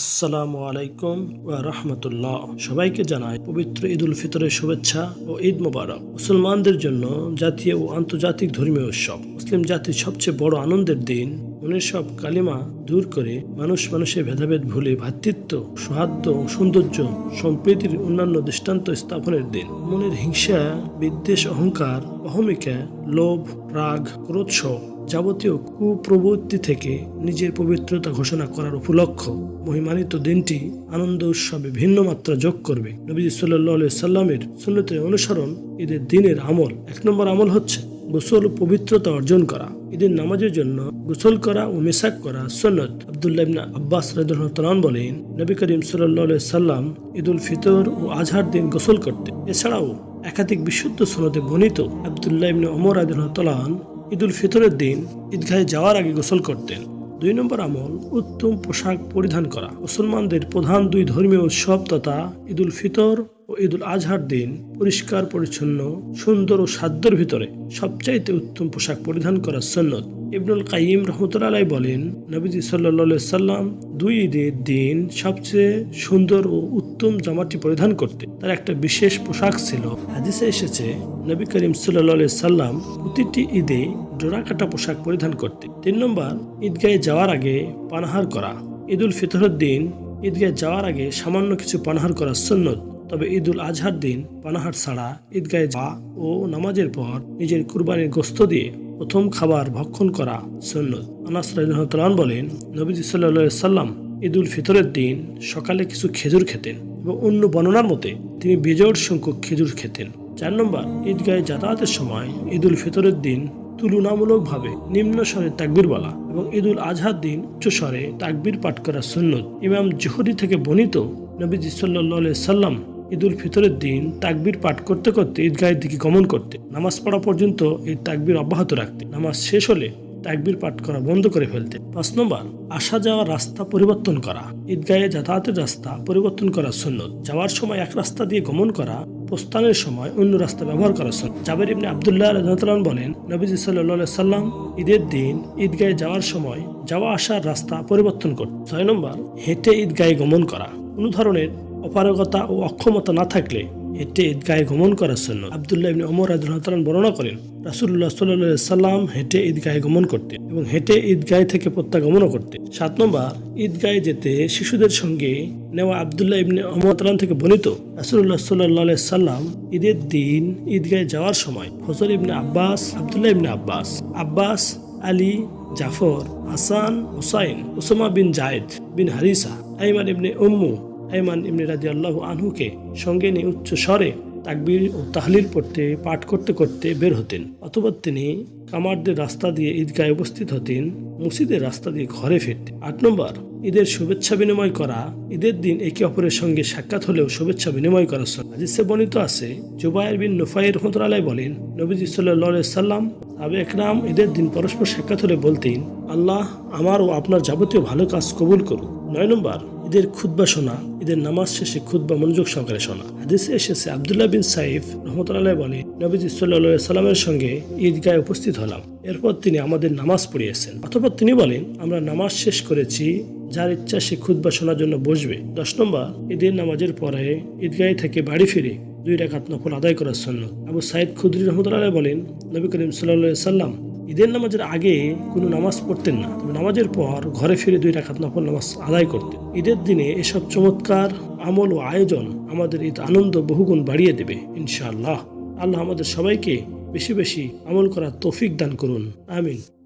আসসালামু আলাইকুম ওয়া রাহমাতুল্লাহ। সবাইকে জানাই পবিত্র ঈদ উল ফিতরের শুভেচ্ছা ও ঈদ মোবারক। মুসলমানদের জন্য জাতীয় ও আন্তর্জাতিক ধর্মীয় উৎসব। মুসলিম জাতির সবচেয়ে বড় আনন্দের দিন, মনের সব কালিমা দূর করে মানুষ মানুষের ভেদাভেদ ভুলে ভ্রাতৃত্ব সৌহার্দ্য ও সৌন্দর্য সম্প্রীতির অন্যান্য দৃষ্টান্ত স্থাপনের দিন। মনের হিংসা, বিদ্বেষ, অহংকার, অহমিকা, লোভ, রাগ, ক্রোধ যাবতীয় কুপ্রবৃত্তি থেকে নিজের পবিত্রতা ঘোষণা করার উপলক্ষ মহিমানিত দিনটি আনন্দ উৎসবে ভিন্ন মাত্রা যোগ করবে। নবীজি সাল্লাহ সাল্লামের সুন্নতের অনুসরণ ঈদের দিনের আমল। এক নম্বর আমল হচ্ছে গোসল পবিত্রতা অর্জন করা। ঈদের নামাজের জন্য গোসল করা ও মেসাক করা সন্নত। আবদুল্লাহ ইবনে আব্বাস রাদিয়াল্লাহু বলেন, নবী করিম সাল্লাল্লাহু সাল্লাম ঈদুল ফিতর ও আজহার দিন গোসল করতে এছাড়াও একাধিক বিশুদ্ধ সনদে বর্ণিত আবদুল্লাহ ইবনে ওমর রাদিয়াল্লাহু ঈদুল ফিতরের দিন ঈদগাহে যাওয়ার আগে গোসল করতেন। দুই নম্বর আমল, উত্তম পোশাক পরিধান করা। মুসলমানদের প্রধান দুই ধর্মীয় উৎসব তথা ঈদুল ফিতর ও ঈদুল আজহার দিন পরিষ্কার, পরিচ্ছন্ন, সুন্দর ও সাধ্যের ভিতরে সবচাইতে উত্তম পোশাক পরিধান করা সন্ন্যত ইবনুল কাইম রহমতুল্লাহ বলেন, নবীজি সাল্লা সাল্লাম দুই ঈদের দিন সবচেয়ে সুন্দর ও উত্তম জামাটি পরিধান করতে। তার একটা বিশেষ পোশাক ছিল। হাদিসে এসেছে, নবী করিম সাল্লা সাল্লাম প্রতিটি ঈদে ডোরাকাটা পোশাক পরিধান করতে তিন নম্বর, ঈদগাহে যাওয়ার আগে পানাহার করা। ঈদুল ফিতরের দিন ঈদগাহে যাওয়ার আগে সামান্য কিছু পানাহার করা সুন্নত। তবে ঈদুল আজহার দিন পানাহার ছাড়া ঈদগাহে যাওয়া ও নামাজের পর নিজের কুরবানির গোস্ত দিয়ে প্রথম খাবার ভক্ষণ করা সন্ন্যত আনাস রাজন বলেন, নবীজি সাল্লা সাল্লাম ঈদুল ফিতরের দিন সকালে কিছু খেজুর খেতেন এবং অন্য বর্ণনার মতে তিনি বেজোড় সংখ্যক খেজুর খেতেন। চার নম্বর, ঈদগাহে যাতায়াতের সময় ঈদুল ফিতরের দিন তুলনামূলকভাবে নিম্ন স্বরে তাকবির বলা এবং ঈদুল আজহার দিন উচ্চ স্বরে তাকবির পাঠ করা সুন্নত। ইমাম জোহরি থেকে বর্ণিত নবীজি সাল্লাহ সাল্লাম ঈদুল ফিতরের দিন তাকবির পাঠ করতে করতে ঈদগাহের দিকে গমন করতে, নামাজ পড়া পর্যন্ত এই তাকবির অব্যাহত রাখতে, নামাজ শেষ হলে তাকবির পাঠ করা বন্ধ করে ফেলতে। পাঁচ নম্বর, আসা যাওয়ার রাস্তা পরিবর্তন করা। ঈদগাহে যাতায়াতের রাস্তা পরিবর্তন করা সুন্নত। যাওয়ার সময় এক রাস্তা দিয়ে গমন করা, প্রস্থানের সময় অন্য রাস্তা ব্যবহার করা সুন্নত। জাবের ইবনে আবদুল্লাহ রাজন বলেন, নবীজি সাল্লাহ সাল্লাম ঈদের দিন ঈদগাহে যাওয়ার সময় যাওয়া আসার রাস্তা পরিবর্তন করত ছয় নম্বর, হেঁটে ঈদগাহে গমন করা। কোনো ধরনের অপারগতা ও অক্ষমতা না থাকলে হেঁটে ঈদগাহে গমন করার জন্য আবদুল্লাহ ইবনে ওমর আদুল্লাহ বর্ণনা করেন রাসুল্লাহ সাল্লাহ সাল্লাম হেঁটে ঈদগাহে গমন করতে এবং হেঁটে ঈদগাহে থেকে প্রত্যাগমনও করতে সাত নম্বর, ঈদগাহে যেতে শিশুদের সঙ্গে নেওয়া আবদুল্লাহ ইবনে ওমর থেকে বর্ণিত রাসুল্লাহ সাল্লাহ সাল্লাম ঈদের দিন ঈদগাহে যাওয়ার সময় ফজল ইবনে আব্বাস, আবদুল্লাহ ইবনে আব্বাস আব্বাস, আলী, জাফর, হাসান, হুসাইন ওসমা বিন জায়েদ বিন হারিসা, আইমান ইবনে উম্মু আইমান ইমনি রাজি আল্লাহ আনহুকে সঙ্গে নিয়ে উচ্চ স্বরে তাকবির ও তাহলিল পড়তে, পাঠ করতে করতে বের হতেন। অথবা তিনি কামারদের রাস্তা দিয়ে ঈদগায় উপস্থিত হতেন, মসজিদের রাস্তা দিয়ে ঘরে ফিরতেন। আট নম্বর, ঈদের শুভেচ্ছা বিনিময় করা। ঈদের দিন একে অপরের সঙ্গে সাক্ষাৎ হলেও শুভেচ্ছা বিনিময় করার হাদিসে বর্ণিত আছে, জুবাইর বিন নুফাই রহমতুল্লাহ বলেন, নবীজি সাল্লাহ সাল্লাম আবে একরাম ঈদের দিন পরস্পর সাক্ষাৎ হলে বলতেন, আল্লাহ আমার ও আপনার যাবতীয় ভালো কাজ কবুল করুন নয় নম্বর ঈদের খুদ্া শোনা, ঈদের নামাজ শেষে খুদ্া মনোযোগ সহকারে শোনা। হাদিসে এসেছে, আবদুল্লাহ বিন সাইফ রহমতুল্লাহ বলে নবীজি সাল্লাহ সাল্লামের সঙ্গে ঈদগায় উপস্থিত হলাম। এরপর তিনি আমাদের নামাজ পড়িয়েছেন। অথবা তিনি বলেন, আমরা নামাজ শেষ করেছি, যার ইচ্ছা সে খুদ্া শোনার জন্য বসবে। দশ নম্বর, ঈদের নামাজের পরে ঈদগাহে থেকে বাড়ি ফিরে দুই রাকাত নফল আদায় করার জন্য আবু সাইদ খুদ্রি রহমতুল্লাহ বলেন, নবী করিম সাল্লাহ সাল্লাম ঈদের নামাজের আগে কোনো নামাজ পড়তেন না। তবে নামাজের পর ঘরে ফিরে দুই রাখাত নফল নামাজ আদায় করতেন। ঈদের দিনে এসব চমৎকার আমল ও আয়োজন আমাদের ঈদ আনন্দ বহুগুণ বাড়িয়ে দেবে, ইনশাআল্লাহ। আল্লাহ আমাদের সবাইকে বেশি বেশি আমল করার তৌফিক দান করুন। আমিন।